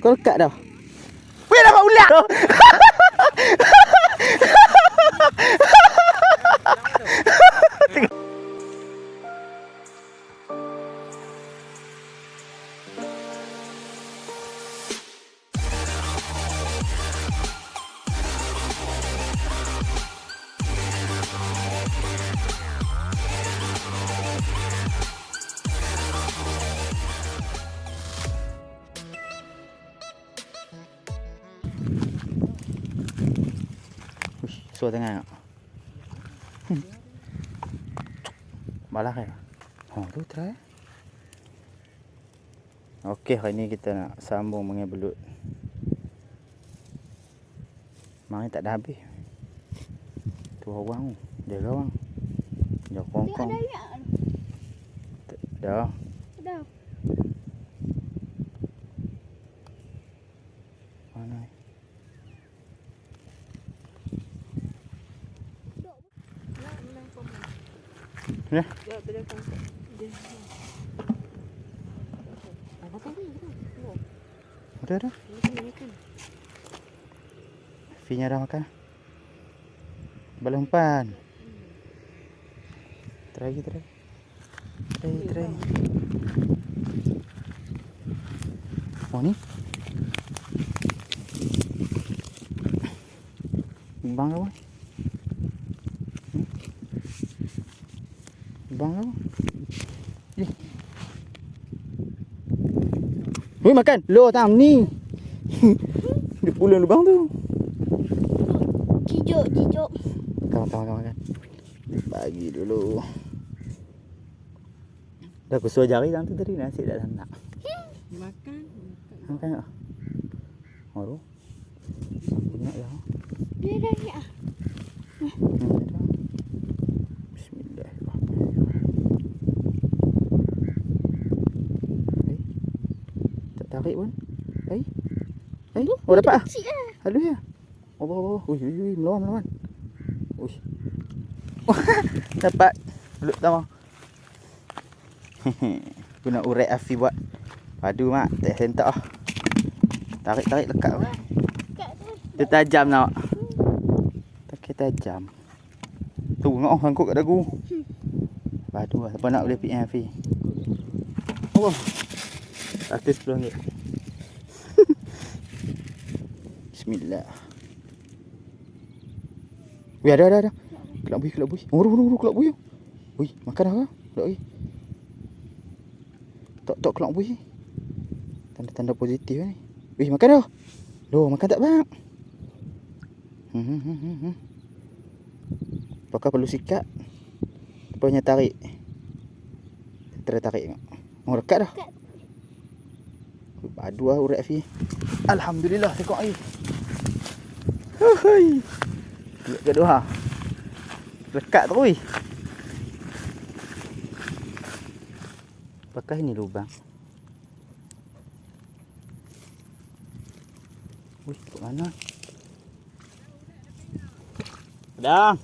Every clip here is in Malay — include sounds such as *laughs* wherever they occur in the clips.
Kau lekat dah. Weh dapat ulat tu. *laughs* Suara tengah tak? Hmm. Malah kan? Oh tu try. Okey, hari ni kita nak sambung mengenai belut. Mari tak dah habis. Tu orang tu. Dia gawang. Dia Tengok kongkong. Dah. Dah. Ya. Ada ada. Finya dah makan. Balas umpan. Try lagi, try. Try, try. Oh ni. Bang apa? Bang apa? Eh. Weh makan. Lo tam ni. *laughs* Dia pulang lubang tu. Cijuk, cijuk. Kawan kawan kawan kan. Bagi dulu. Dah aku suruh jari dalam tu tadi nasi dah dalam nak. Makan. Makan tak? Oh tu. Banyak dah. Dia dah ingat. Hmm, dah. Bismillahirrahmanirrahim. Eh. Tak tarik pun. Eh. Eh. Oh dapat ah. Kecil lah. Halus ya. Allah Allah. Ui ui ui melawan melawan. Ui. *laughs* Dapat. Belut pertama. Aku nak urat Afi buat padu mak. Tak sentak ah. Tarik tarik lekat. ah. Kat tu. Dia tajam nak. Tak tajam. Tu ngok sangkut kat dagu. Padu lah. Siapa nak boleh pick Afi. Allah. Ratus sepuluh ringgit. Bismillah. Wih ada ada ada. Kelak buih kelak buih. Oh, ru ru kelak buih. Wih, makan dah ke? Kelak buih. Tok tok kelak buih. Tanda-tanda positif ni. Wih, makan dah. Doh, makan tak bang? Hmm, hmm, hmm. Pakai perlu sikat. Lepas tarik. Terus tarik. Oh, dekat dah. Padu lah urat Afi. Alhamdulillah tengok air. Hai. Lihat ke doha. Lekat tu oi. Pakai ni lubang. Wih, kat mana? Dah.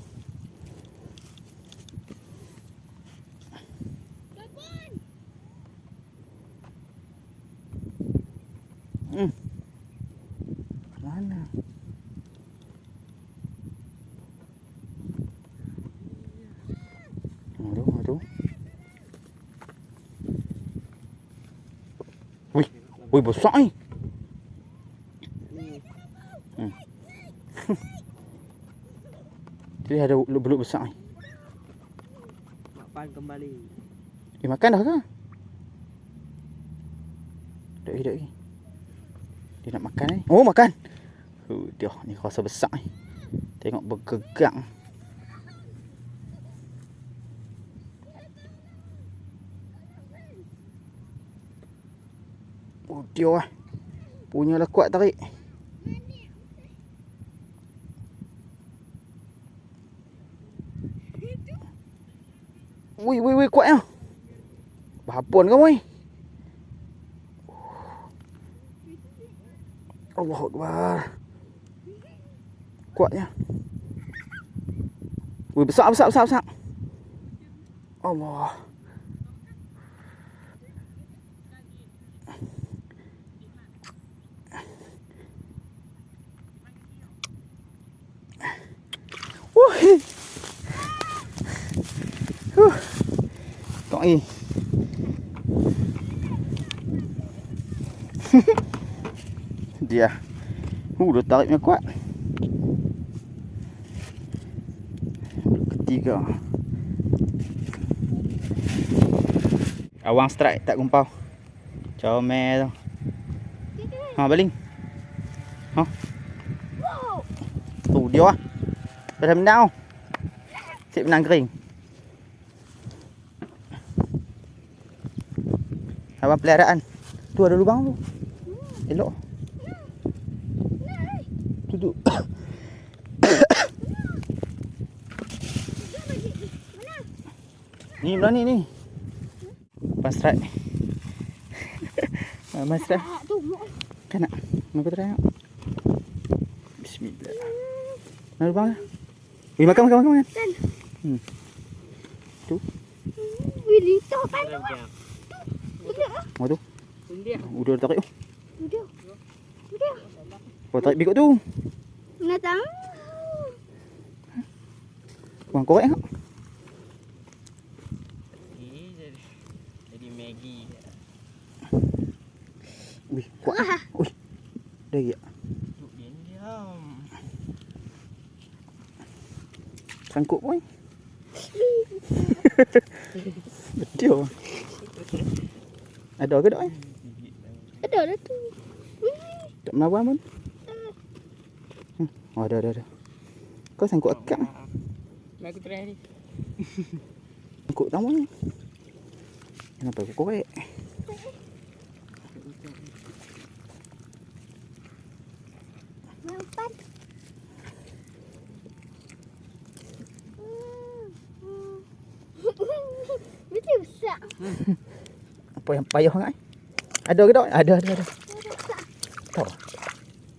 Wih, wih besar ni. Hmm. Dia ada belut besar ni. Makan kembali. Eh, makan dah ke? Dek lagi, dek lagi. Dia nak makan ni. Oh, makan. Uh, dia ni rasa besar ni. Tengok bergegang. Oh, dia lah. Punyalah kuat tarik. Wui, wui, wui, kuat ya. Berhapun kau, wui. Allah Akbar. Kuatnya. Wih, besar, besar, besar, besar. Allah. có gì Dia Uh, dah tarik punya kuat Ketiga Awang strike tak kumpau Comel tu Ha baling Ha Tu dia lah Pada menang. Sip menang kering. Abang peliharaan. Tu ada lubang tu. Elok. Tu tu. Ni belah ni ni. Pas strike. Mas strike. Ah, tu mak. Kan nak? Try nak? Bismillah. Nak lubang lah. Eh makan makan makan makan. Kan. Hmm. Tu. Wih, lintah pan tu. Rajak. Budak ah. Oh tu. Udah tarik tu. Budak. Budak. Kau tarik bikut tu. Nak tahu. Wang korek jadi jadi Maggi. Ui, kuat. Ui. Dah ya. Duk dia ni diam. Sangkut pun. Betul. Ada ke tak eh? Gigit dah. Ada dah tu. Wih. Tak melawan pun. Hmm. Oh, ada ada ada. Kau sangkut akak ni. Mai aku try ni. Sangkut tamu ni. Kenapa aku korek? Besar. Apa yang payah sangat eh? Ada ke tak? Ada ada ada. Tak.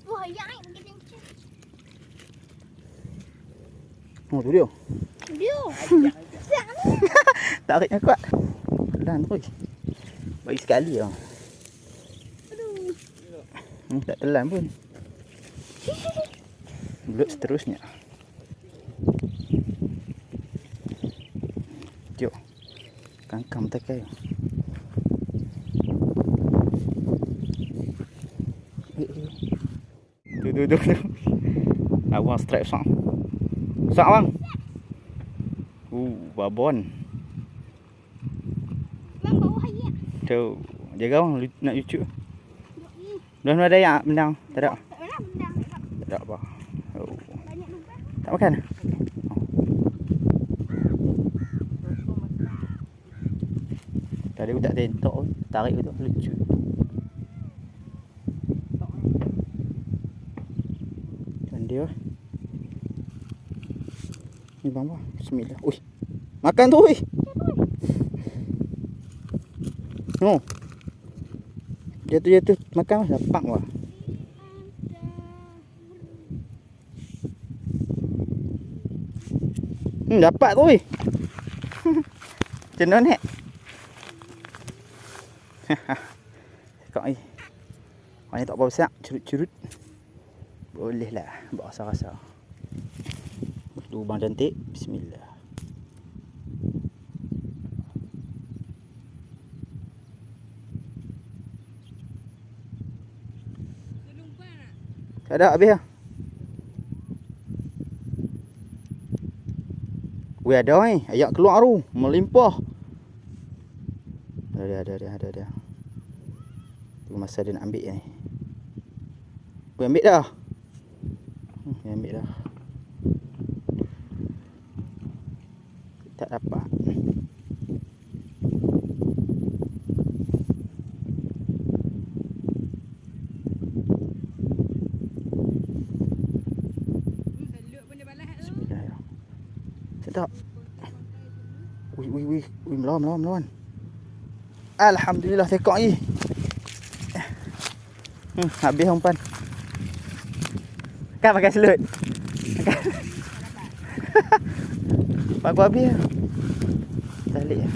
Wah, yang macam. Oh tu dia. Dia. *laughs* Ni. Tariknya kuat. Dan terus. Bagi sekali lah. Aduh. Hmm, tak telan pun. Belut seterusnya. Jom. Kangkang tekai. Eh, eh. Tu tu tu. tu. Abang strike sang. Sang bang. Uh, babon. Tu. Jaga lu- nak ni. Dah ada yang menang. Tak ada. Tak ada apa. Oh. Tak makan? Tadi aku tak tentok pun. Tarik tu lucu. Dan dia. Ni bang bang. Bismillah. Ui. Makan tu ui. No. Jatuh-jatuh makan lah. Dapak lah. Hmm, dapat tu. *laughs* Macam mana ni? *laughs* Cakap ni. Orang ni tak apa besar. Curut-curut. Boleh lah. Buat rasa-rasa. Lubang cantik. Bismillah. Tak ada habis lah. Weh ada ni. Ayak keluar tu. Melimpah. Ada ada ada. Tunggu masa dia nak ambil ni. Weh ambil dah. Hmm, ambil dah. Tak dapat. Sedap. Ui ui ui, ui melawan melawan melawan. Alhamdulillah tekok ni. Hmm, habis umpan. Kan pakai selut. Lah. Talik lah.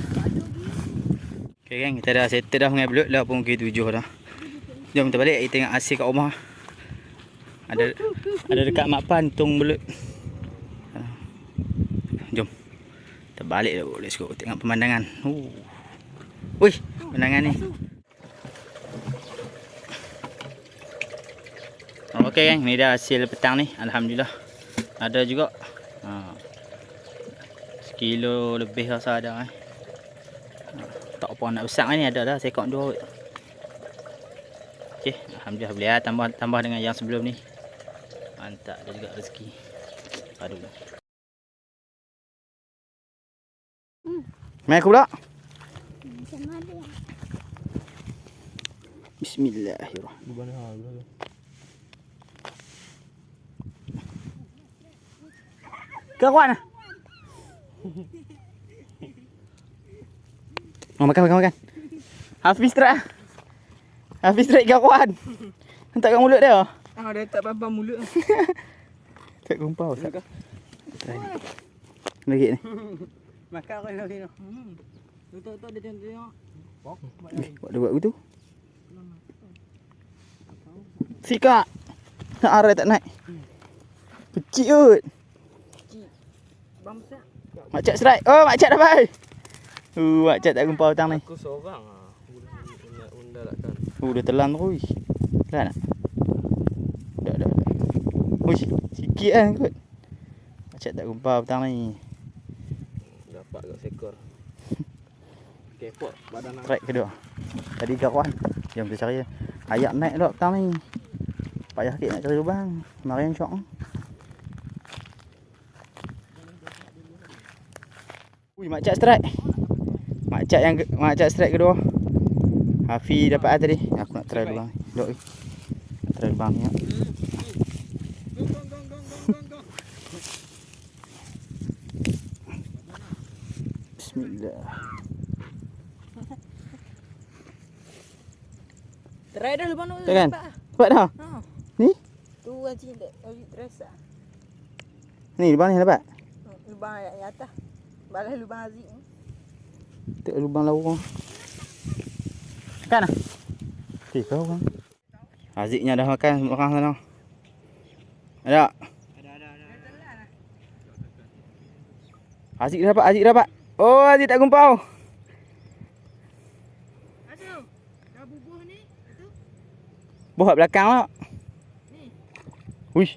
Okay kan, kita dah settle dah dengan belut lah pun pukul tujuh dah. Jom kita balik, kita tengok asyik kat rumah. Ada ada dekat mak pan tung belut. Jom. Kita balik dah. Let's go. Tengok pemandangan. Uh. Wih, menangan ni. Oh, Okey kan, ni dah hasil petang ni. Alhamdulillah. Ada juga. Ha. Sekilo lebih rasa ada eh. Tak apa nak besar ni ada dah sekok dua. Okey, alhamdulillah boleh lah tambah tambah dengan yang sebelum ni. Mantap ada juga rezeki. Aduh. Hmm. Aku pula. Macam mana? Bismillahirrahmanirrahim. Kawan. Oh, makan makan makan. Hafiz try. Hafiz try kawan. Hentak kat mulut dia. Ah, dia tak pam mulut. *laughs* Tak gumpau sat. Try ni. Lagi ni. Makan kau lagi tu. Hmm. Tu tu dia tengok. Eh, buat dia buat begitu. Sikak. Nak arai tak naik. Kecil kot. Makcik strike. Oh, makcik dapat. Uh, makcik tak gumpau tang ni. Aku seorang ah. Unda lah kan. Oh, dia telan terus. Telan tak? Dah, dah, dah. Uish, sikit kan kot. Macam tak gumpal petang ni. Dapat kat sekor. Kepot badan aku. Strike kedua. Tadi kawan. Jom kita cari. Ayak naik pula petang ni. Payah sikit nak cari lubang. Mari yang syok. Ui, makcik strike. Makcik yang makcik strike kedua. Hafi dapat ah tadi. Aku nak try lubang. Dok. eh. Nak try lubang ni. gong. Bismillah. Try dah lepas tu. Kan? Dapat dah. Ha. Ni? Tu aji dek, aji terasa. Ni lubang ni dapat. Lubang yang yang atas. Balas lubang Aziz. Tak lubang lawang. Kan ah? Eh kau kan. Aziknya dah makan makan sana. Ada. Ada ada ada. Azik dah dapat, Azik dah dapat. Oh, Azik tak gumpau. Aduh. Dah bubuh ni. Itu. Buat belakang lah. Wish.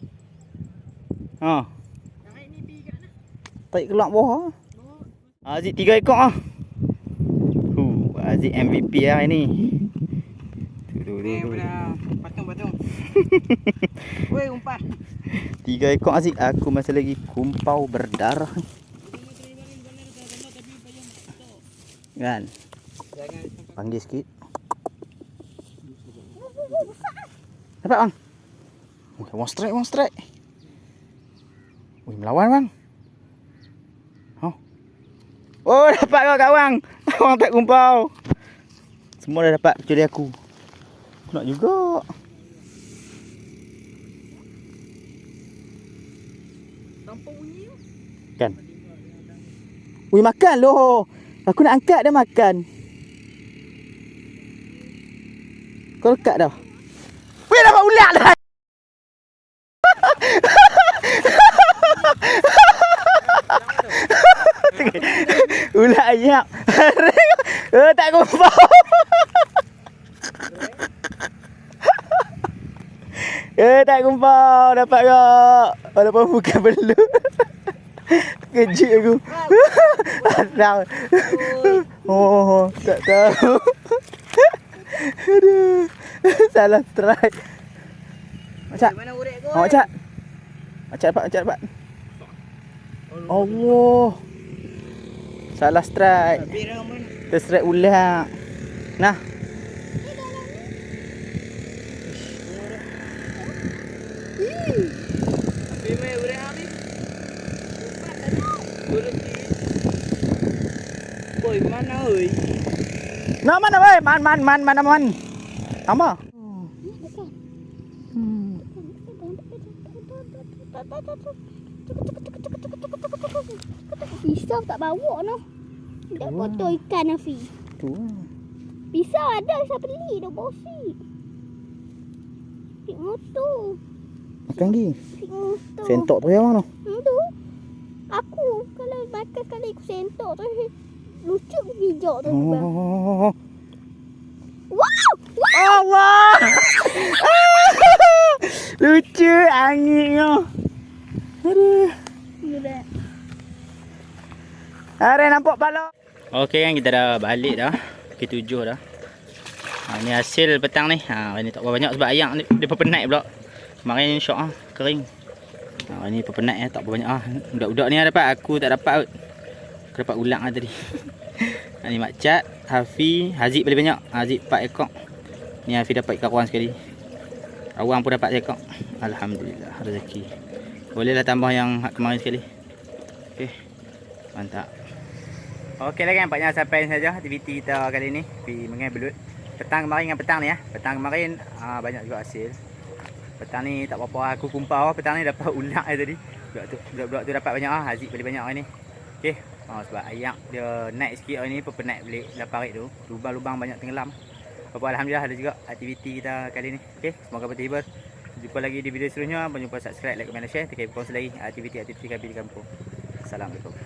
Ha, ni kat tarik kelak bawah. Bawa. Azik tiga ekor ah. Hu, Azik MVP lah ini. Tu tu tu. Patung patung. *laughs* Woi umpan. Tiga ekor Azik. Aku masih lagi kumpau berdarah. Kan? Jangan Panggil sikit. Dapat bang. One strike, one strike. Wih, melawan bang. Oh. Oh, *laughs* dapat kau kawan. Awang *laughs* tak kumpau. Semua dah dapat kecuali aku. Aku nak juga. Tanpa bunyi tu. Kan? Wih, makan loh. Aku nak angkat dia makan. Kau lekat dah. Wih, dapat ulat dah. Ayam. oh, tak kumpau. eh, tak kumpau. Dapat kau. Walaupun bukan belum. Kejut aku. Asal. Oh, tak tahu. Aduh. Salah strike. Macam. Oh, macam. Macam dapat, macam dapat. Allah. Salah strike. Kita strike ulang. Nah, Boy, mana oi? nak mana weh? Man, man, man, mana man? Apa? Hmm. Pisau tak bawa noh. Dah Wah. potong ikan Afi. Tu. Pisau ada saya beli dah bosi. Pik motor. Makan lagi. Pik motor. Sentok tu yang mana? Hmm, tu. Aku kalau makan sekali aku sentok tu. *laughs* Lucu bijak tu bang. Oh. Wow! Allah. *laughs* Lucu anginnya. Aduh. Mudah. Hari nampak pala. Okey kan kita dah balik dah. Pukul tujuh dah. Ha, ni hasil petang ni. Ha, ni tak banyak sebab ayam ni dia penat pula. Kemarin syok ah kering. Ha, ni penat eh tak banyak ah. Budak-budak ni dapat aku tak dapat. Aku dapat ulang lah tadi. *laughs* ha, ni Mak Cat, Hafi, Haziq paling banyak. Haziq 4 ekor. Ni Hafi dapat ikan ruang sekali. Awang pun dapat sekok. Alhamdulillah rezeki. Bolehlah tambah yang kemarin sekali. Okey. Mantap. Okey lah kan nampaknya sampai saja aktiviti kita kali ni pergi mengai belut. Petang kemarin dengan petang ni ya. Petang kemarin aa, banyak juga hasil. Petang ni tak apa-apa aku kumpau petang ni dapat *laughs* ulat je tadi. Budak tu budak-budak tu dapat banyak ah. Haziq paling banyak hari ni. Okey. Ha, sebab ayak dia naik sikit hari ni pepenat balik laparit tu. Lubang-lubang banyak tenggelam. Apa alhamdulillah ada juga aktiviti kita kali ni. Okey, semoga berterhibur. Jumpa lagi di video seterusnya. Jangan lupa subscribe, like, komen share. Tekan ikon lagi aktiviti-aktiviti kami di kampung. Assalamualaikum.